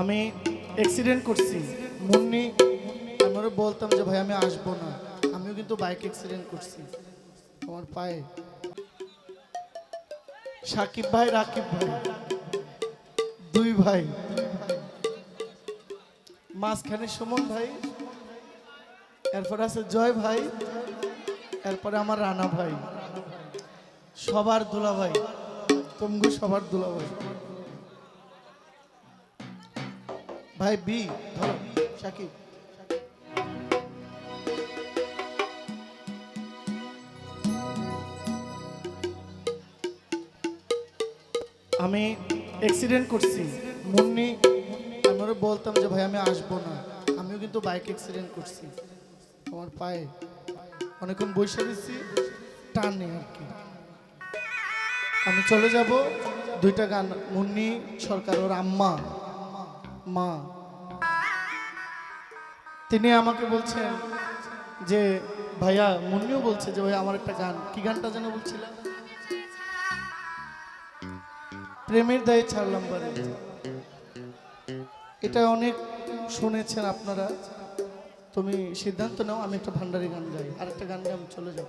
আমি অ্যাক্সিডেন্ট করছি। মুন্নি আমি ওরে বলতাম যে, ভাই, আমি আসব না। আমিও কিন্তু বাইক অ্যাক্সিডেন্ট করছি। আমার পায়ে। সাকিব ভাই, রাকিব ভাই, দুই ভাই। মাঝখানে সুমন ভাই, এরপরে আছে জয় ভাই, এরপরে আমার রানা ভাই। সবার দুলা ভাই তমগু সবার দুলা ভাই ভাই বি ধরো, সাকিব। আমি অ্যাক্সিডেন্ট করছি। মুন্নি, আমি ওরে বলতাম যে, ভাই, আমি আসব না। আমিও কিন্তু বাইক অ্যাক্সিডেন্ট করছি। আমার পায়ে অনেকক্ষণ বসে দিচ্ছি টান নেই আর কি। আমি চলে যাব, দুইটা গান, মুন্নি, সরকার, ওর আম্মা। মা। তিনি আমাকে বলছেন যে, ভাইয়া, মুন্নিও বলছে যে ভাই আমার একটা গান। কি গানটা যেন বলছিলাম প্রেমের দায়ে ছাড়লাম বাড়ি এটা অনেক শুনেছেন আপনারা। তুমি সিদ্ধান্ত নাও, আমি একটা ভান্ডারি গান গাই। আর একটা গান গাই, আমি চলে যাও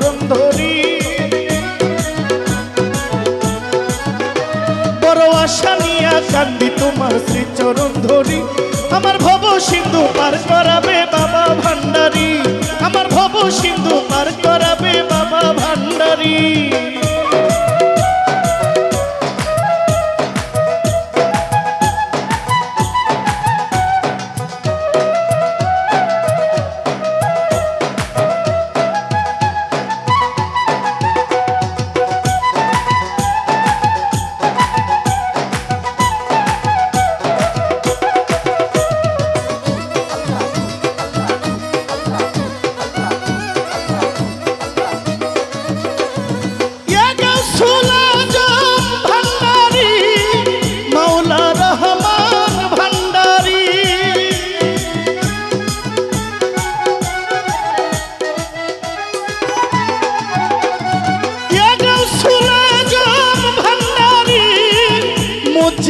শ্রীচরণ ধরি। বড় আশা নিয়া কান্দি তোমার শ্রীচরণ ধরি। আমার ভব সিন্ধু পার করাবে বাবা ভান্ডারি। আমার ভব সিন্ধু পার করাবে বাবা ভান্ডারি।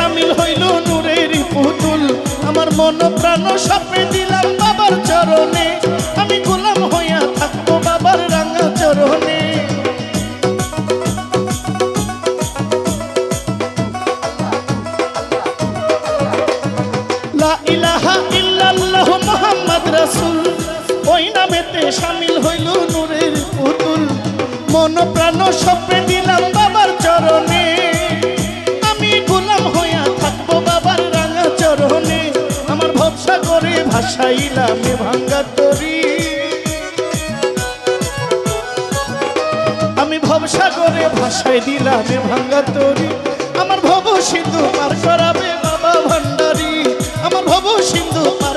সামিল হইল নূরের পুতুল। আমার মন প্রাণ সপে দিলাম বাবার চরণে। আমি গোলাম হইয়া থাকব বাবার রাঙা চরণে। সামিল হইল নূরের পুতুল। মন প্রাণ সপে দিলাম বাবার চরণে। করে ভাসাইলাম ভাঙ্গা তরি। আমি ভবসা করে ভাসাই দিলাম ভাঙ্গা তরি। আমার ভব সিন্ধু পার করাবে বাবা ভান্ডারি। আমার ভব সিন্ধু পার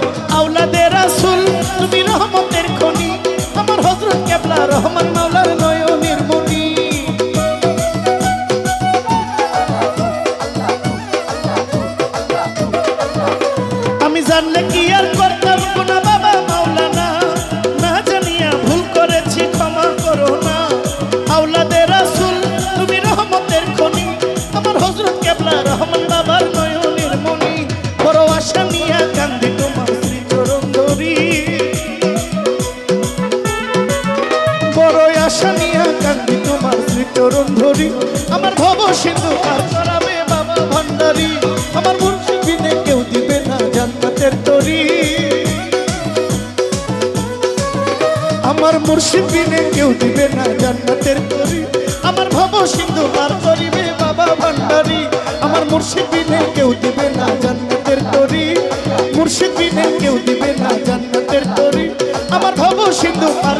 জানলে কি আর করতাম? গুনা বাবা মাওলানা, না জানিয়া ভুল করেছি, ক্ষমা করো না। আওলাদের রাসূল, তুমি রহমতের খনি। আমার হযরত কেবলা রহমান বাবার নয়নের মনি বড় আশা নিয়া কান্দে তোমার শ্রী চরণ ধরি। বড় আশা নিয়া কান্দি তোমার শ্রী চরণ ধরি। আমার ভব সিন্ধু আমার মুর্শিদিনে কেউ দিবে না জান্নাতের তরি। আমার ভব সিন্ধু আর করিবে বাবা ভান্ডারি। আমার মুর্শিদিনে কেউ দিবে না জান্নাতের তরি। মুর্শিদিনে কেউ দিবে না জান্নাতের তরি। আমার ভব সিন্ধু পার